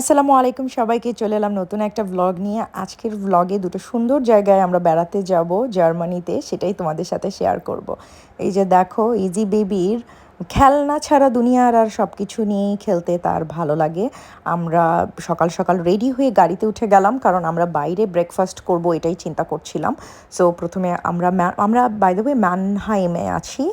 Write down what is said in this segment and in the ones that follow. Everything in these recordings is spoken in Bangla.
আসসালামু আলাইকুম সবাইকে, চলে এলাম নতুন একটা ভ্লগ নিয়ে। আজকের ভ্লগে দুটো সুন্দর জায়গায় আমরা বেড়াতে যাব, জার্মানিতে। সেটাই তোমাদের সাথে শেয়ার করব। এই যে দেখো ইজি বেবির খেলনা ছাড়া দুনিয়ার আর সব কিছু নিয়েই খেলতে তার ভালো লাগে। আমরা সকাল সকাল রেডি হয়ে গাড়িতে উঠে গেলাম, কারণ আমরা বাইরে ব্রেকফাস্ট করব এটাই চিন্তা করছিলাম। সো প্রথমে আমরা আমরা বাই দ্য ম্যানহাইমে আছি।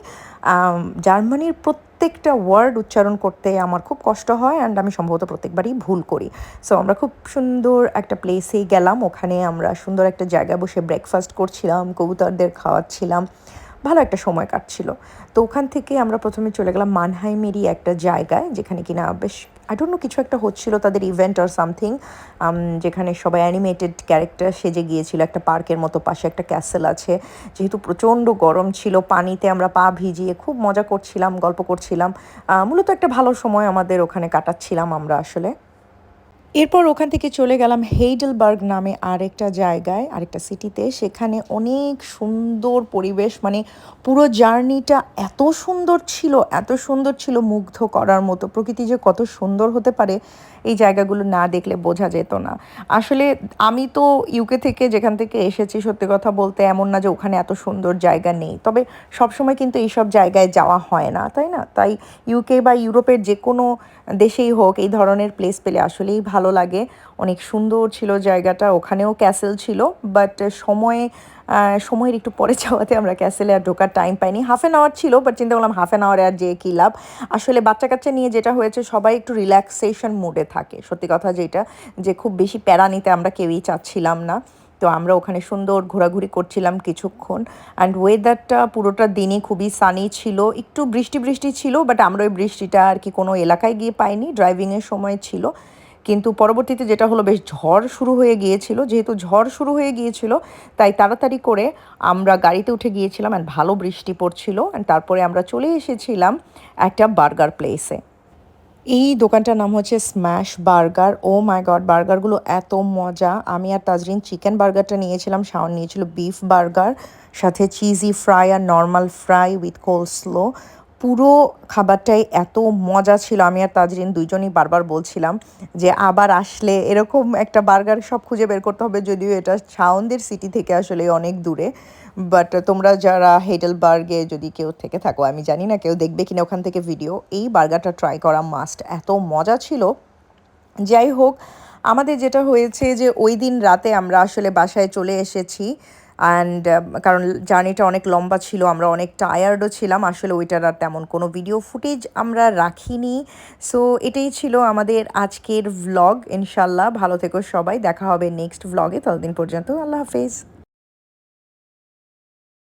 জার্মানির জার্মানির প্রত্যেকটা ওয়ার্ড উচ্চারণ করতে আমার খুব কষ্ট হয় অ্যান্ড আমি সম্ভবত প্রত্যেকবারই ভুল করি। সো আমরা খুব সুন্দর একটা প্লেসে গেলাম। ওখানে আমরা সুন্দর একটা জায়গায় বসে ব্রেকফাস্ট করছিলাম, কবুতরদের খাওয়াচ্ছিলাম। ভালো একটা সময় কাটছিল। তো ওখান থেকে আমরা প্রথমে চলে গেলাম মানহাইমেরই একটা জায়গায়, যেখানে কিনা বেশ আই ডোন্ট নো কিছু একটা হচ্ছিল তাদের ইভেন্ট আর সামথিং যেখানে সবাই অ্যানিমেটেড ক্যারেক্টার সেজে গিয়েছিল। একটা পার্কের মতো পাশে একটা ক্যাসেল আছে। যেহেতু প্রচণ্ড গরম ছিল, পানিতে আমরা পা ভিজিয়ে খুব মজা করছিলাম, গল্প করছিলাম। মূলত একটা ভালো সময় আমাদের ওখানে কাটাচ্ছিলাম আমরা আসলে। এরপর ওখান থেকে চলে গেলাম হেইডেলবার্গ নামে আরেকটা জায়গায়, আরেকটা সিটিতে। সেখানে অনেক সুন্দর পরিবেশ মানে পুরো জার্নিটা এত সুন্দর ছিল, এত সুন্দর ছিল মুগ্ধ করার মতো। প্রকৃতি যে কত সুন্দর হতে পারে এই জায়গাগুলো না দেখলে বোঝা যেত না। আসলে আমি তো ইউকে থেকে যেখান থেকে এসেছি সত্যি কথা বলতে এমন না যে ওখানে এত সুন্দর জায়গা নেই। তবে সবসময় কিন্তু এইসব জায়গায় যাওয়া হয় না, তাই না? তাই ইউকে বা ইউরোপের যে কোনো দেশেই হোক এই ধরনের প্লেস পেলে আসলেই ভালো লাগে। অনেক সুন্দর ছিল জায়গাটা, ওখানেও ক্যাসেল ছিল বাট সময়ে সময়ের একটু পরে যাওয়াতে আমরা ক্যাসেলে আর ঢোকার টাইম পাইনি। হাফ অ্যান আওয়ার ছিল বাট চিন্তা করলাম হাফ অ্যান আওয়ারে আর যে কী লাভ? আসলে বাচ্চা কাচ্চা নিয়ে যেটা হয়েছে, সবাই একটু রিল্যাক্সেশন মুডে থাকে। সত্যি কথা যেটা, যে খুব বেশি প্যারা নিতে আমরা কেউই চাচ্ছিলাম না। তো আমরা ওখানে সুন্দর ঘোরাঘুরি করছিলাম কিছুক্ষণ। অ্যান্ড ওয়েদারটা পুরোটা দিনই খুবই সানি ছিল। একটু বৃষ্টি বৃষ্টি ছিল বাট আমরা ওই বৃষ্টিটা আর কি কোনো এলাকায় গিয়ে পাইনি। ড্রাইভিংয়ের সময় ছিল। কিন্তু পরবর্তীতে যেটা হলো বেশ ঝড় শুরু হয়ে গিয়েছিল, যেহেতু ঝড় শুরু হয়ে গিয়েছিল, তাই তাড়াতাড়ি করে আমরা গাড়িতে উঠে গিয়েছিলাম অ্যান্ড ভালো বৃষ্টি পড়ছিল অ্যান্ড তারপরে আমরা চলে এসেছিলাম একটা বার্গার প্লেসে এই দোকানটার নাম হচ্ছে smash burger oh my god বার্গারগুলো এত মজা। আমি আর তাজরিন চিকেন বার্গারটা নিয়েছিলাম, শাওন নিয়েছিল বিফ বার্গার সাথে চিজি ফ্রাই আর নর্মাল ফ্রাই উইথ কোলস্লো পুরো খাবারটাই এত মজা ছিল। আমি আর তাজরিন দুইজনই বারবার বলছিলাম যে, আবার আসলে এরকম একটা বার্গার সব খুঁজে বের করতে হবে। যদিও এটা শাওনদের সিটি থেকে আসলে অনেক দূরে। বাট তোমরা যারা হেডেলবার্গে যদি কেউ থেকে থাকো, আমি জানি না কেউ দেখবে কিনা ওখান থেকে ভিডিও, এই বার্গারটা ট্রাই করা মাস্ট। এত মজা ছিল। যাই হোক আমাদের যেটা হয়েছে যে ওই দিন রাতে আমরা আসলে বাসায় চলে এসেছি অ্যান্ড কারণ জার্নিটা অনেক লম্বা ছিল, আমরা অনেক টায়ার্ডও ছিলাম, আসলে ওইটার আর তেমন কোনো ভিডিও ফুটেজ আমরা রাখিনি। সো এটাই ছিল আমাদের আজকের ভ্লগ ইনশাল্লাহ ভালো থেকো সবাই, দেখা হবে নেক্সট ভ্লগে ততদিন পর্যন্ত আল্লাহ হাফেজ।